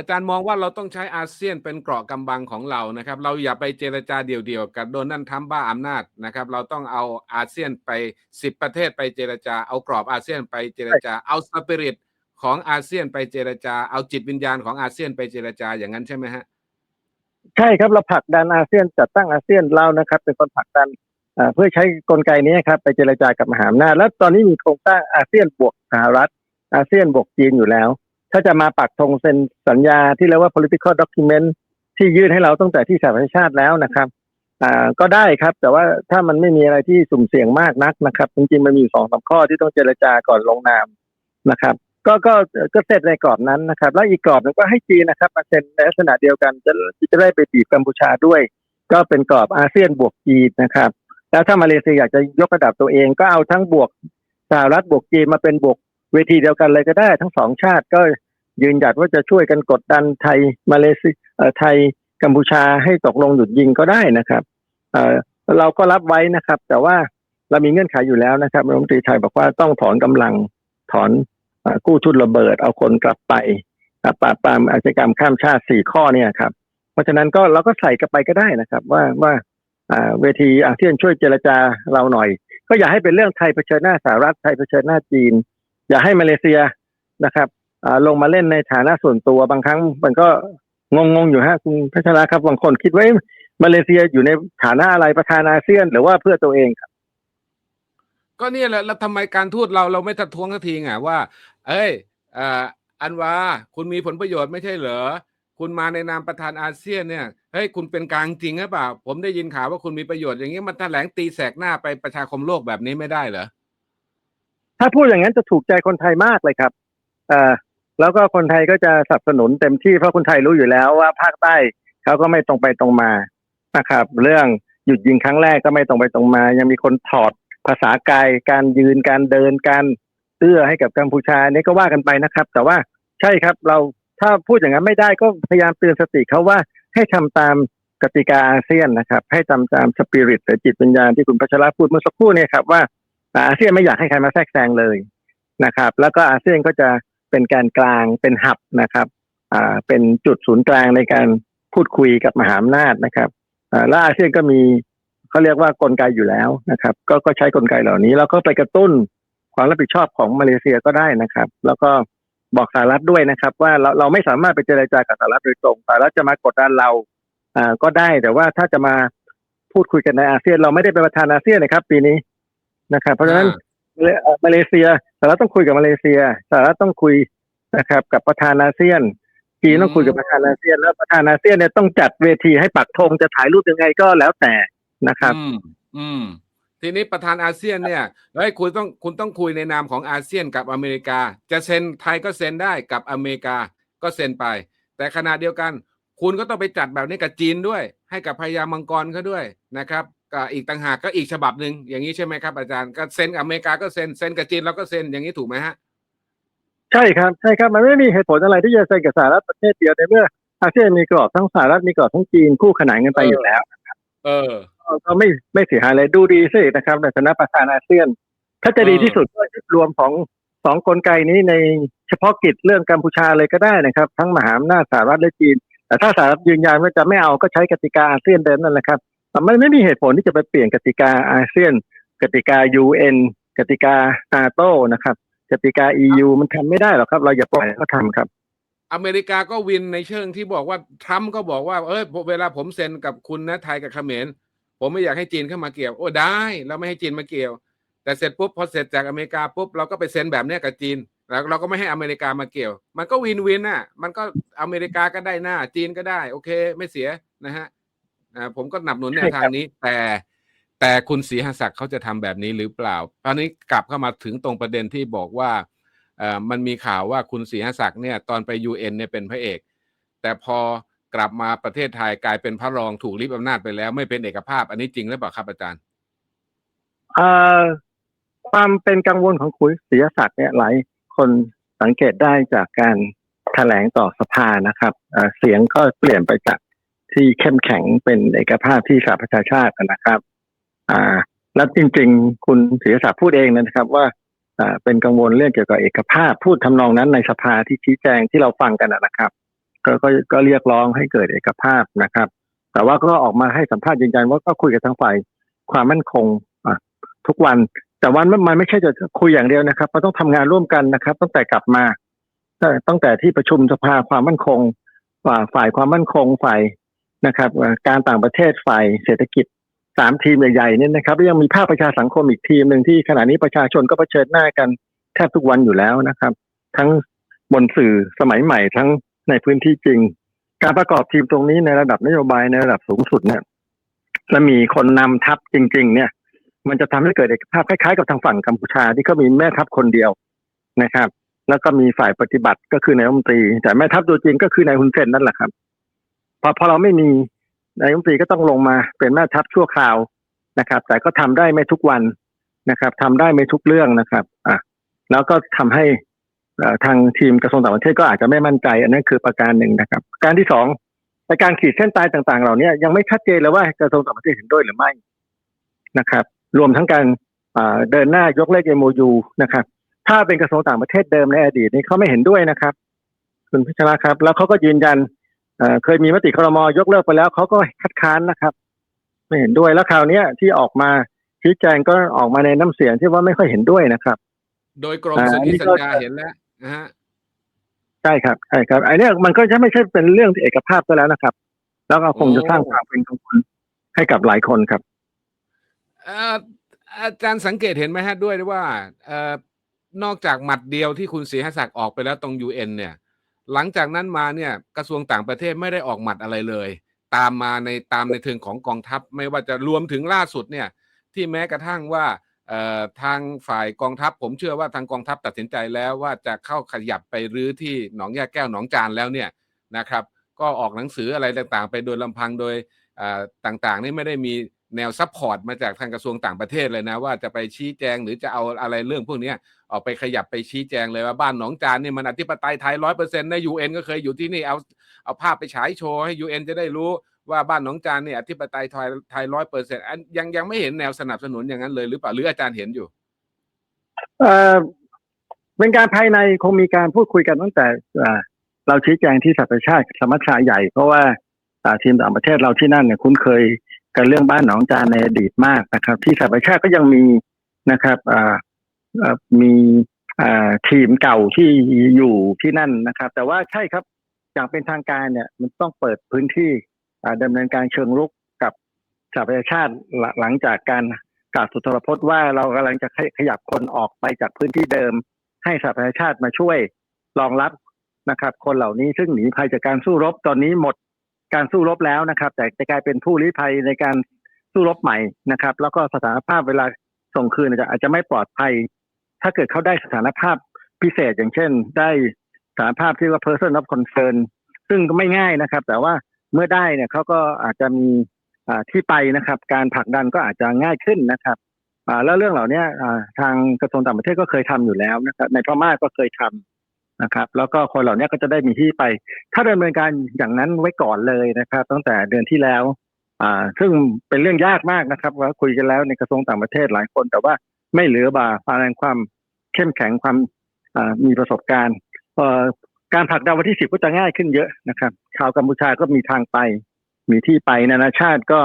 อาจารย์มองว่าเราต้องใช้อาเซียนเป็นเกราะกำบังของเรานะครับ เราอย่าไปเจรจาเดี่ยวๆกับโดนัลด์ทรัมป์บ้าอำนาจนะครับ เราต้องเอาอาเซียนไปสิบประเทศไปเจรจาเอากรอบอาเซียนไปเจรจาเอาสปิริตของอาเซียนไปเจรจาเอาจิตวิญญาณของอาเซียนไปเจรจาอย่างนั้นใช่ไหมฮะใช่ครับเราผลักดันอาเซียนจัดตั้งอาเซียนเรานะครับ เป็นคนผลักดันเอ่อเพื่อใช้กลไกนี้ครับไปเจรจากับมหาอำนาจแล้วตอนนี้มีโครงสร้างอาเซียนบวกสหรัฐอาเซียนบวกจีนอยู่แล้ว ถ้าจะมาปักธงเซ็นสัญญาที่เรียกว่า political document ที่ยื่นให้เราตั้งแต่ที่สหประชาชาติแล้วนะครับอ่าก็ได้ครับ แต่ว่าถ้ามันไม่มีอะไรที่สุ่มเสี่ยงมากนักนะครับ จริงๆมันมีสองสามข้อที่ต้องเจรจาก่อนลงนามนะครับ ก็ก็ก็เสร็จในกรอบนั้นนะครับ แล้วอีกกรอบหนึงก็ให้จีนนะครับมาเซ็นในลักษณะเดียวกันจะจะได้ไปบีบกัมพูชาด้วย ก็เป็นกรอบอาเซียนบวกจีนนะครับ แล้วถ้ามาเลเซียอยากจะยกระดับตัวเองก็เอาทั้งบวกสหรัฐบวกจีนมาเป็นบวก เวทีเดียวกันเลยก็ได้ ทั้งสองชาติก็ยืนหยัดว่าจะช่วยกันกดดันไทยมาเลเซียไทยกัมพูชาให้ตกลงหยุดยิงก็ได้นะครับเเราก็รับไว้นะครับ แต่ว่าเรามีเงื่อนไขอยู่แล้วนะครับรัฐมนตรีไทยบอกว่าต้องถอนกำลังถอนกู้ทุนระเบิด เอาคนกลับไปปราบปรามอาชญากรรมข้ามชาติสี่ข้อเนี่ยครับ เพราะฉะนั้นก็เราก็ใส่กันไปก็ได้นะครับ ว่าว่าอ่าเวทีอาเซียนช่วยเจรจาเราหน่อย ก็อย่าให้เป็นเรื่องไทยเผชิญหน้าสหรัฐไทยเผชิญหน้าจีน อย่าให้มาเลเซียนะครับลงมาเล่นในฐานะส่วนตัวบางครั้งมันก็งงงๆอยู่ฮะคุณพัชราครับบางคนคิดว่ามาเลเซียอยู่ในฐานะอะไรประธานอาเซียน หรือว่าเพื่อตัวเองครับ ก็เนี่ยแหละแล้วทำไมการทูตเราเราไม่ทัดท้วงสักทีไงว่า เอ้ยเอ่ออันว่าคุณมีผลประโยชน์ไม่ใช่เหรอคุณมาในนามประธานอาเซียนเนี่ยเฮ้ยคุณเป็นกลางจริงหรือเปล่า ผมได้ยินข่าวว่าคุณมีประโยชน์อย่างนี้มันแถลงตีแสกหน้าไปประชาคมโลกแบบนี้ไม่ได้เหรอ ถ้าพูดอย่างนั้นจะถูกใจคนไทยมากเลยครับอ่อแล้วก็คนไทยก็จะสนับสนุนเต็มที่เพราะคนไทยรู้อยู่แล้วว่าภาคใต้เขาก็ไม่ตรงไปตรงมานะครับ เรื่องหยุดยิงครั้งแรกก็ไม่ตรงไปตรงมา ยังมีคนถอดภาษากาย การยืนการเดินการเอื้อให้กับกัมพูชานี่ก็ว่ากันไปนะครับ แต่ว่าใช่ครับเราถ้าพูดอย่างนั้นไม่ได้ก็พยายามเตือนสติเขาว่าให้ทำตามกติกาอาเซียนนะครับ ให้ทำตามสปิริตหรือจิตวิญญาณที่คุณพัชระพูดเมื่อสักครู่เนี่ยครับว่า อาเซียนไม่อยากให้ใครมาแทรกแซงเลยนะครับ แล้วก็อาเซียนก็จะเป็นแการกลางเป็นหับนะครับอ่าเป็นจุดศูนย์กลางในการพูดคุยกับมหาอำนาจนะครับอ่าและอาเซียนก็มีเขาเรียกว่ากลไกอยู่แล้วนะครับ ก็ก็ใช้กลไกเหล่านี้ แล้วก็ไปกระตุ้นความรับผิดชอบของมาเลเซียก็ได้นะครับ แล้วก็บอกสหรัฐด้วยนะครับ ว่าเราเราไม่สามารถไปเจรจากับสหรัฐโดยตรงสหรัฐจะมากดดันเราอ่าก็ได้แต่ว่าถ้าจะมาพูดคุยกันในอาเซียน เราไม่ได้เป็นประธานอาเซียนนะครับ ปีนี้ นะครับ เพราะฉะนั้นมาเลเอ่อมาเลเซียสหรัฐต้องคุยกับมาเลเซียสหรัฐต้องคุยนะครับกับประธานอาเซียนจีนต้องคุยกับประธานอาเซียนแล้วประธานอาเซียนเนี่ยต้องจัดเวทีให้ปักธงจะถ่ายรูปยังไงก็แล้วแต่นะครับอืมอืมทีนี้ประธานอาเซียนเนี่ยเฮ้ยคุณต้องคุณต้องคุยในนามของอาเซียนกับอเมริกา จะเซ็นไทยก็เซ็นได้กับอเมริกาก็เซ็นไป แต่ขณะเดียวกัน คุณก็ต้องไปจัดแบบนี้กับจีนด้วย ให้กับพญามังกรเขาด้วยนะครับ ก็อีกต่างหากก็อีกฉบับหนึ่งอย่างนี้ใช่ไหมครับอาจารย์ก็เซ็นกับอเมริกาก็เซ็นเซ็นกับจีนเราก็เซ็นอย่างนี้ถูกไหมฮะใช่ครับใช่ครับมันไม่มีเหตุผลอะไรที่จะเซ็นกับสหรัฐประเทศเดียวในเมื่ออาเซียนมีกรอบทั้งสหรัฐมีกรอบทั้งจีนคู่ขนานกันไปเออออยู่แล้ว เออก็ไม่ไม่เสียหายเลยดูดีสินะครับ ในฐานะประธานอาเซียน ถ้าจะดีที่สุดก็ยึดรวมของสองกลไกนี้ในเฉพาะกิจเรื่องกัมพูชาเลยก็ได้นะครับ ทั้งมหาอำนาจสหรัฐและจีน แต่ถ้าสหรัฐยืนยันว่าจะไม่เอาก็ใช้กติกาอาเซียนเดิมนั่นแหละครับ แต่ไม่ไม่มีเหตุผลที่จะไปเปลี่ยนกติกาอาเซียน กติกา UN กติกานาโตนะครับ กติกา EU มันทำไม่ได้หรอกครับ เราอย่าปล่อยเขาทำครับ อเมริกาก็วินในเชิงที่บอกว่าทรัมป์ก็บอกว่าเอ้ยเวลาผมเซ็นกับคุณนะไทยกับเขมรผมไม่อยากให้จีนเข้ามาเกี่ยว โอ้ได้เราไม่ให้จีนมาเกี่ยว แต่เสร็จปุ๊บพอเสร็จจากอเมริกาปุ๊บเราก็ไปเซ็นแบบนี้กับจีนแล้วเราก็ไม่ให้อเมริกามาเกี่ยว มันก็วินวินอะ มันก็อเมริกาก็ได้หน้า จีนก็ได้ โอเค ไม่เสียนะฮะ อ่าผมก็หนับหนุนแนวทางนี้ แต่แต่คุณศรีหศักดิ์เขาจะทำแบบนี้หรือเปล่าตอนนี้กลับเข้ามาถึงตรงประเด็นที่บอกว่าเอ่อมันมีข่าวว่าคุณศรีหศักดิ์เนี่ยตอนไปยูเอ็นเนี่ยเป็นพระเอก แต่พอกลับมาประเทศไทยกลายเป็นพระรองถูกริบอำนาจไปแล้ว ไม่เป็นเอกภาพ อันนี้จริงหรือเปล่าครับอาจารย์เอ่อความเป็นกังวลของคุณศรีศักดิ์เนี่ยหลายคนสังเกตได้จากการแถลงต่อสภานะครับเอ่อเสียงก็เปลี่ยนไปจาก ที่เข้มแข็งเป็นเอกภาพที่สหประชาชาตินะครับ อ่า แล้วจริง ๆ คุณศิรีศักดิ์พูดเองนะครับว่าอ่าเป็นกังวลเรื่องเกี่ยวกับเอกภาพ พูดทำนองนั้นในสภาที่ชี้แจงที่เราฟังกันนะครับก็ก็ก็เรียกร้องให้เกิดเอกภาพนะครับ แต่ว่าก็ออกมาให้สัมภาษณ์ยืนยันว่าก็คุยกับทางฝ่ายความมั่นคงอะทุกวัน แต่วันมันมันไม่ใช่จะคุยอย่างเดียวนะครับมันต้องทำงานร่วมกันนะครับ ตั้งแต่กลับมาตั้งตั้งแต่ที่ประชุมสภาความมั่นคงฝ่ายฝ่ายความมั่นคงฝ่าย นะครับการต่างประเทศฝ่ายเศรษฐกิจสามทีมใหญ่ๆเนี่ยนะครับแล้วยังมีภาคประชาสังคมอีกทีมหนึ่งที่ขณะนี้ประชาชนก็เผชิญหน้ากันแทบทุกวันอยู่แล้วนะครับ ทั้งบนสื่อสมัยใหม่ทั้งในพื้นที่จริง การประกอบทีมตรงนี้ในระดับนโยบายในระดับสูงสุดเนี่ยและมีคนนำทัพจริง ๆ เนี่ย มันจะทำให้เกิดเอกภาพคล้ายๆกับทางฝั่งกัมพูชาที่เขามีแม่ทัพคนเดียวนะครับ แล้วก็มีฝ่ายปฏิบัติก็คือนายรัฐมนตรี แต่แม่ทัพตัวจริงก็คือนายฮุนเซนนั่นแหละครับ พอพอเราไม่มีนายกรัฐมนตรีก็ต้องลงมาเป็นแม่ทัพชั่วคราวนะครับ แต่ก็ทำได้ไม่ทุกวันนะครับทำได้ไม่ทุกเรื่องนะครับ อะแล้วก็ทำให้ทางทีมกระทรวงต่างประเทศก็อาจจะไม่มั่นใจ อันนั้นคือประการหนึ่งนะครับ การที่สองในการขีดเส้นตายต่างๆ เหล่านี้ยังไม่ชัดเจนเลยว่ากระทรวงต่างประเทศเห็นด้วยหรือไม่นะครับ รวมทั้งการเดินหน้ายกเลิก MOU นะครับ ถ้าเป็นกระทรวงต่างประเทศเดิมในอดีตนี้เขาไม่เห็นด้วยนะครับ คุณพิชราครับ แล้วเขาก็ยืนยัน เอ่อเคยมีมติครมยกเลิกไปแล้วเขาก็คัดค้านนะครับ ไม่เห็นด้วยแล้วคราวเนี้ยที่ออกมาชี้แจงก็ออกมาในน้ำเสียงที่ว่าไม่ค่อยเห็นด้วยนะครับ โดยกรมอ่าสนธินี่สัก็ญญาเห็นแล้วนะฮะใช่ครับใช่ครับไอ้เนี้ยมันก็จะไม่ใช่เป็นเรื่องเอกภาพก็แล้วนะครับ แล้วก็คงจะสร้างความเป็นกังวลให้กับหลายคนครับเอ่ออาจารย์สังเกตเห็นไหมฮะด้วยว่าเอ่อนอกจากหมัดเดียวที่คุณศรีหศักดิ์ออกไปแล้วตรงยูเอ็นเนี่ย หลังจากนั้นมาเนี่ยกระทรวงต่างประเทศไม่ได้ออกหมัดอะไรเลย ตามมาในตามในเทิงของกองทัพ ไม่ว่าจะรวมถึงล่าสุดเนี่ยที่แม้กระทั่งว่าทางฝ่ายกองทัพ ผมเชื่อว่าทางกองทัพตัดสินใจแล้วว่าจะเข้าขยับไปรื้อที่หนองยาแก้วหนองจานแล้วเนี่ยนะครับ ก็ออกหนังสืออะไรต่างๆ ไปโดยลำพังโดยต่างๆนี่ไม่ได้มี แนวซัพพอร์ตมาจากทางกระทรวงต่างประเทศเลยนะ ว่าจะไปชี้แจงหรือจะเอาอะไรเรื่องพวกนี้ออกไปขยับไปชี้แจงเลยว่าบ้านหนองจานนี่มันอธิปไตยไทยร้อยเปอร์เซ็นต์นะยูเอ็นก็เคยอยู่ที่นี่เอาเอาภาพไปฉายโชว์ให้ยูเอ็นจะได้รู้ว่าบ้านหนองจานนี่อธิปไตยไทยไทยร้อยเปอร์เซ็นต์ยังยังไม่เห็นแนวสนับสนุนอย่างนั้นเลยหรือเปล่าหรืออาจารย์เห็นอยู่เอ่อเป็นการภายในคงมีการพูดคุยกันตั้งแต่เราชี้แจงที่สหประชาติสมัชชาใหญ่เพราะว่าทีมต่างประเทศเราที่นั่นเนี่ยคุ้นเคย กันเรื่องบ้านหนองจานในอดีตมากนะครับ ที่สหประชาติก็ยังมีนะครับมีทีมเก่าที่อยู่ที่นั่นนะครับ แต่ว่าใช่ครับอย่างเป็นทางการเนี่ยมันต้องเปิดพื้นที่อ่าดำเนินการเชิงรุกกับสหประชาติหลังจากการกล่าวสุทรพจน์ว่าเรากำลังจะขยับคนออกไปจากพื้นที่เดิม ให้สหประชาชาติมาช่วยรองรับนะครับ คนเหล่านี้ซึ่งหนีภัยจากการสู้รบตอนนี้หมด การสู้รบแล้วนะครับ แต่จะกลายเป็นผู้ลี้ภัยในการสู้รบใหม่นะครับ แล้วก็สถานภาพเวลาส่งคืนอาจจะอาจจะไม่ปลอดภัย ถ้าเกิดเขาได้สถานภาพพิเศษอย่างเช่น ได้สถานภาพที่ว่า person of concern ซึ่งก็ไม่ง่ายนะครับ แต่ว่าเมื่อได้เนี่ยเขาก็อาจจะมีที่ไปนะครับ การผลักดันก็อาจจะง่ายขึ้นนะครับแล้วเรื่องเหล่านี้ทางกระทรวงต่างประเทศก็เคยทำอยู่แล้วนะครับในพม่าก็เคยทำ นะครับ แล้วก็คนเหล่านี้ก็จะได้มีที่ไป ถ้าดำเนินการอย่างนั้นไว้ก่อนเลยนะครับ ตั้งแต่เดือนที่แล้ว อ่า ซึ่งเป็นเรื่องยากมากนะครับว่าคุยกันแล้วในกระทรวงต่างประเทศหลายคน แต่ว่าไม่เหลือบาแรงความเข้มแข็งความอ่ามีประสบการณ์อ่อการผลักดันวันที่สิบก็จะง่ายขึ้นเยอะนะครับ ชาวกัมพูชาก็มีทางไป มีที่ไปนานาชาติก็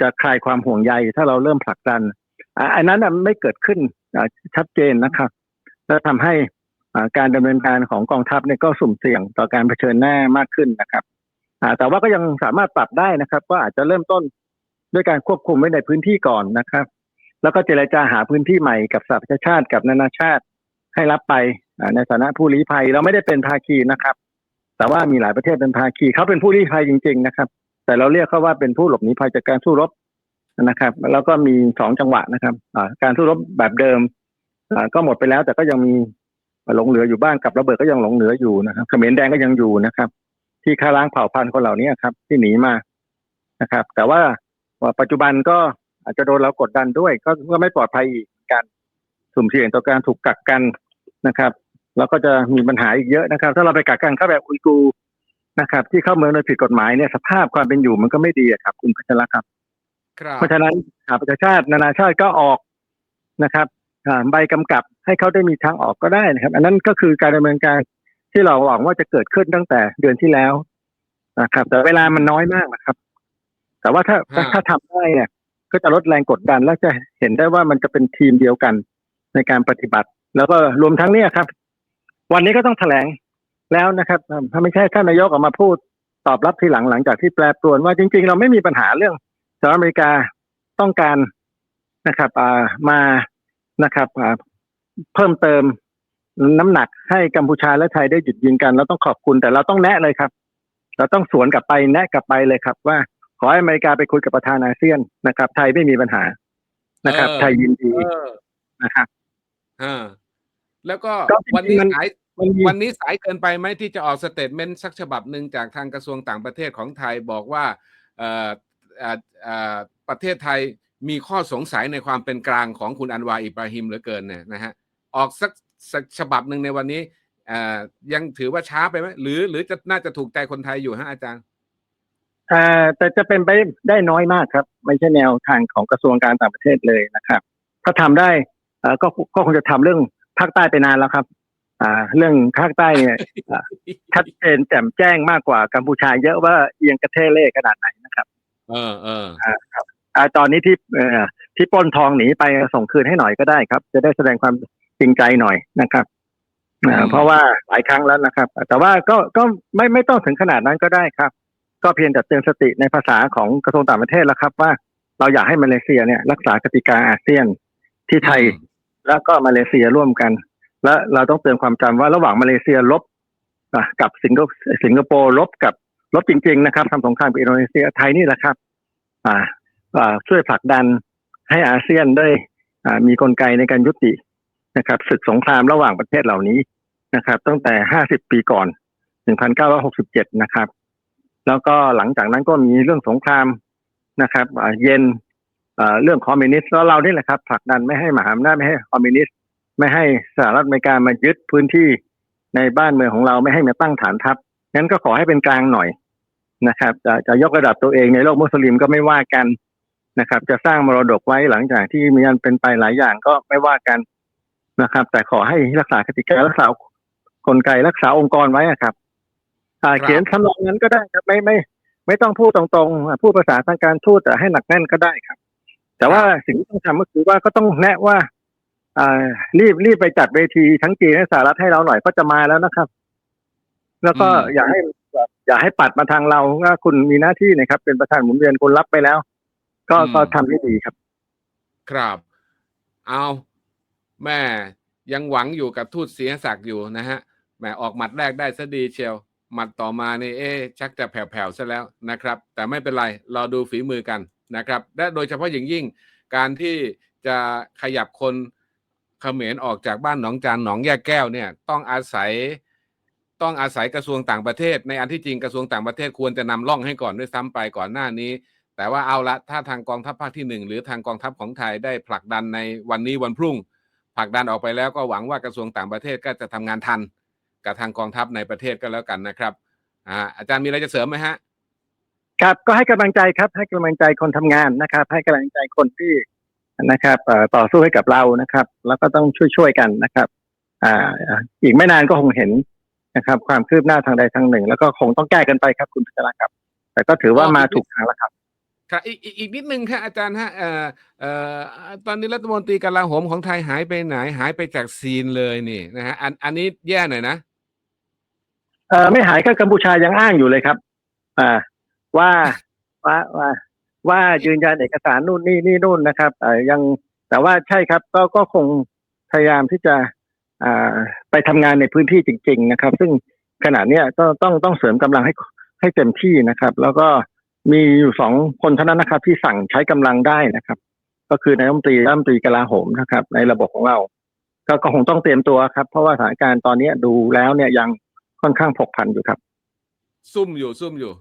จะคลายความห่วงใย ถ้าเราเริ่มผลักดันอ่าอันนั้นไม่เกิดขึ้นอ่าชัดเจนนะครับ แล้วทำให้ การดำเนินการของกองทัพเนี่ยก็สุ่มเสี่ยงต่อการเผชิญหน้ามากขึ้นนะครับแต่ว่าก็ยังสามารถปรับได้นะครับ ก็อาจจะเริ่มต้นด้วยการควบคุมไว้ในพื้นที่ก่อนนะครับ แล้วก็เจรจาหาพื้นที่ใหม่กับสหประชาชาติกับนานาชาติให้รับไปในฐานะผู้ลี้ภัยเราไม่ได้เป็นภาคีนะครับ แต่ว่ามีหลายประเทศเป็นภาคีเขาเป็นผู้ลี้ภัยจริง ๆ นะครับ แต่เราเรียกเขาว่าเป็นผู้หลบหนีภัยจากการสู้รบนะครับ แล้วก็มีสองจังหวะนะครับการสู้รบแบบเดิมก็หมดไปแล้วแต่ก็ยังมี หลงเหลืออยู่บ้างกับระเบิดก็ยังหลงเหลืออยู่นะครับเขมรแดงก็ยังอยู่นะครับ ที่ฆ่าล้างเผ่าพันธุ์คนเหล่านี้ครับ ที่หนีมานะครับ แต่ว่าปัจจุบันก็อาจจะโดนเรากดดันด้วย ก็ก็ไม่ปลอดภัยอีกเหมือนกันสุ่มเสี่ยงต่อการถูกกักกันนะครับ แล้วก็จะมีปัญหาอีกเยอะนะครับ ถ้าเราไปกักกันเข้าแบบอุยกูร์นะครับ ที่เข้าเมืองโดยผิดกฎหมายเนี่ยสภาพความเป็นอยู่มันก็ไม่ดีอะครับ คุณพัชรครับครับ เพราะฉะนั้นสหประชาชาตินานาชาติก็ออกนะครับอ่า ใบกำกับให้เขาได้มีทางออกก็ได้นะครับ อันนั้นก็คือการดำเนินการที่เราหวังว่าจะเกิดขึ้นตั้งแต่เดือนที่แล้วนะครับ แต่เวลามันน้อยมากนะครับ แต่ว่าถ้าฮะถ้าทำได้เนี่ยก็จะลดแรงกดดัน แล้วจะเห็นได้ว่ามันจะเป็นทีมเดียวกันในการปฏิบัติ แล้วก็รวมทั้งเนี่ยครับ วันนี้ก็ต้องแถลงแล้วนะครับ ถ้าไม่ใช่ท่านนายกออกมาพูดตอบรับทีหลังหลังจากที่แปรปรวนว่าจริง ๆ เราไม่มีปัญหาเรื่องสหรัฐอเมริกาต้องการนะครับอ่ามา นะครับอ่าเพิ่มเติมน้ำหนักให้กัมพูชาและไทยได้หยุดยิงกัน เราต้องขอบคุณแต่เราต้องแนะเลยครับ เราต้องสวนกลับไปแนะกลับไปเลยครับ ว่าขอให้อเมริกาไปคุยกับประธานอาเซียนนะครับ ไทยไม่มีปัญหานะครับเออไทยยินดีเออนะครับอ่าแล้วก็ก็จริงๆวันนี้มันสายมันมีวันนี้สายเกินไปไหมที่จะออกสเตทเมนต์สักฉบับหนึ่งจากทางกระทรวงต่างประเทศของไทยบอกว่าเอ่อเอ่อเอ่อประเทศไทย มีข้อสงสัยในความเป็นกลางของคุณอันวาอิบราฮิมเหลือเกินเนี่ยนะฮะออกสักสักฉบับหนึ่งในวันนี้เอ่อยังถือว่าช้าไปไหมหรือหรือจะน่าจะถูกใจคนไทยอยู่ฮะอาจารย์อ่าแต่จะเป็นไปได้น้อยมากครับ ไม่ใช่แนวทางของกระทรวงการต่างประเทศเลยนะครับ ถ้าทำได้เอ่อก็ก็คงจะทำเรื่องภาคใต้ไปนานแล้วครับ อ่า เรื่องภาคใต้เนี่ยอ่าชัดเจนแจ่มแจ้งมากกว่ากัมพูชาเยอะว่าเอียงกระเทเล่ขนาดไหนนะครับ เออเออ อ่าตอนนี้ที่เอ่อที่ปล้นทองหนีไปส่งคืนให้หน่อยก็ได้ครับ จะได้แสดงความจริงใจหน่อยนะครับอ่าอืมเพราะว่าหลายครั้งแล้วนะครับ แต่ว่าก็ก็ไม่ไม่ต้องถึงขนาดนั้นก็ได้ครับ ก็เพียงแต่เตือนสติในภาษาของกระทรวงต่างประเทศแล้วครับ ว่าเราอยากให้มาเลเซียเนี่ย รักษากติกาอาเซียนที่ไทยแล้วก็มาเลเซียร่วมกัน และเราต้องเตือนความจำว่าระหว่างมาเลเซียลบอะกับสิงคโปร์สิงคโปร์ลบกับลบจริง ๆ นะครับทำสงครามกับอินโดนีเซียไทยนี่แหละครับ อ่าอ่า ช่วยผลักดันให้อาเซียนได้มีกลไกในการยุตินะครับศึกสงครามระหว่างประเทศเหล่านี้นะครับ ตั้งแต่ 50 ปีก่อน 1967 นะครับ แล้วก็หลังจากนั้นก็มีเรื่องสงครามนะครับเย็นเรื่องคอมมิวนิสต์แล้วเรานี่แหละครับผลักดันไม่ให้มหาอำนาจไม่ให้คอมมิวนิสต์ไม่ให้สหรัฐอเมริกามายึดพื้นที่ในบ้านเมืองของเราไม่ให้มาตั้งฐานทัพงั้นก็ขอให้เป็นกลางหน่อยนะครับ จะจะยกระดับตัวเองในโลกมุสลิมก็ไม่ว่ากัน นะครับ จะสร้างมรดกไว้หลังจากที่มีอันเป็นไปหลายอย่างก็ไม่ว่ากันนะครับ แต่ขอให้รักษากติการักษากลไกรักษาองค์กรไว้อะครับอ่าครับเขียนทำนองนั้นก็ได้ครับ ไม่ไม่ ไม่ต้องพูดตรงๆพูดภาษาทางการทูตแต่ให้หนักแน่นก็ได้ครับ แต่ว่าสิ่งที่ต้องทำก็คือว่าก็ต้องแนะว่าอ่ารีบรีบไปจัดเวทีทั้งจีนและสหรัฐให้เราหน่อยก็จะมาแล้วนะครับ แล้วก็อืมอย่าให้อย่าให้ปัดมาทางเราว่าคุณมีหน้าที่นะครับ เป็นประธานหมุนเวียนคุณรับไปแล้ว ก็ก็ทำให้ดีครับ ครับ เอาแม่ยังหวังอยู่กับทูตเสียศักดิ์อยู่นะฮะแหมออกหมัดแรกได้ซะดีเชียว หมัดต่อมานี่เอ๊ะชักจะแผ่วๆซะแล้วนะครับ แต่ไม่เป็นไรรอดูฝีมือกันนะครับ และโดยเฉพาะอย่างยิ่ง การที่จะขยับคนเขมรออกจากบ้านหนองจานหนองแยกแก้วเนี่ย ต้องอาศัยต้องอาศัยกระทรวงต่างประเทศ ในอันที่จริงกระทรวงต่างประเทศควรจะนำร่องให้ก่อนด้วยซ้ำไปก่อนหน้านี้ แต่ว่าเอาละถ้าทางกองทัพภาคที่หนึ่งหรือทางกองทัพของไทยได้ผลักดันในวันนี้วันพรุ่ง ผลักดันออกไปแล้วก็หวังว่ากระทรวงต่างประเทศก็จะทำงานทัน กับทางกองทัพในประเทศก็แล้วกันนะครับอ่าอาจารย์มีอะไรจะเสริมไหมฮะครับก็ให้กำลังใจครับ ให้กำลังใจคนทำงานนะครับ ให้กำลังใจคนที่นะครับเอ่อต่อสู้ให้กับเรานะครับ แล้วก็ต้องช่วยๆกันนะครับอ่าอีกไม่นานก็คงเห็นนะครับ ความคืบหน้าทางใดทางหนึ่ง แล้วก็คงต้องแก้กันไปครับคุณพัชระครับ แต่ก็ถือว่าอ๋อมาถูกทางแล้วครับ ครับอีกอีกอีกนิดนึงครับอาจารย์ฮะเอ่อเอ่อตอนนี้รัฐมนตรีกลาโหมของไทยหายไปไหนหายไปจากซีนเลยนี่นะฮะอันอันนี้แย่หน่อยนะเออไม่หายก็กัมพูชายังอ้างอยู่เลยครับ อ่า ว่าว่าว่าว่ายืนยันเอกสารนู่นนี่นี่นู่นนะครับเออยังแต่ว่าใช่ครับ ก็ก็คงพยายามที่จะอ่าไปทำงานในพื้นที่จริง ๆ นะครับ ซึ่งขณะเนี้ยก็ต้องต้องเสริมกำลังให้ให้เต็มที่นะครับ แล้วก็ มีอยู่สองคนเท่านั้นนะครับ ที่สั่งใช้กำลังได้นะครับ ก็คือนายรัฐมนตรีรัฐมนตรีกลาโหมนะครับ ในระบบของเรา ก็ก็คงต้องเตรียมตัวครับ เพราะว่าสถานการณ์ตอนนี้ดูแล้วเนี่ยยังค่อนข้างผกผันอยู่ครับ ซุ่มอยู่ซุ่มอยู่